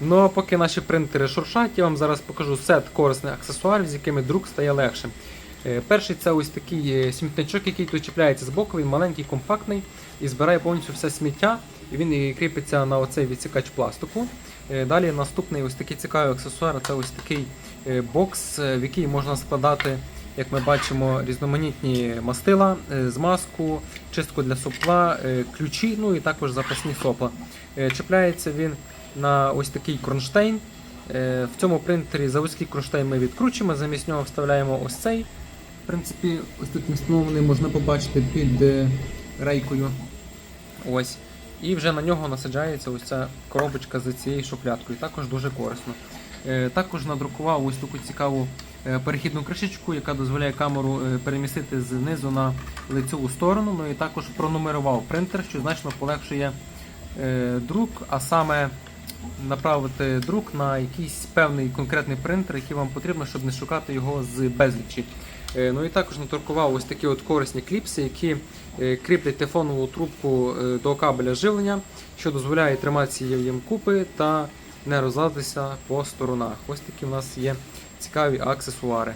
Ну а поки наші принтери шуршать, я вам зараз покажу сет корисних аксесуарів, з якими друк стає легшим. Е, Перший це ось такий е, смітничок, який тут чіпляється з боку, він маленький, компактний і збирає повністю все сміття. І він кріпиться на оцей відсікач пластику. Е, Далі наступний ось такий цікавий аксесуар це ось такий бокс, в який можна складати, як ми бачимо, різноманітні мастила, змазку, чистку для сопла, ключі, ну і також запасні сопла. Чіпляється він на ось такий кронштейн. Е, В цьому принтері заводський кронштейн ми відкручуємо, замість нього вставляємо ось цей. В принципі, ось тут встановлений можна побачити під е, рейкою. Ось. І вже на нього насаджається ось ця коробочка з цією шуфляткою. Також дуже корисно. Е, Також надрукував ось таку цікаву перехідну кришечку, яка дозволяє камеру перемістити знизу на лицеву сторону. Ну і також пронумерував принтер, що значно полегшує друк, а саме направити друк на якийсь певний конкретний принтер, який вам потрібно, щоб не шукати його з безлічі. Е, Ну і також надрукував ось такі от корисні кліпси, які е, кріплять тефонову трубку е, до кабеля живлення, що дозволяє триматися їм купи та не розлазитися по сторонах. Ось такі в нас є цікаві аксесуари.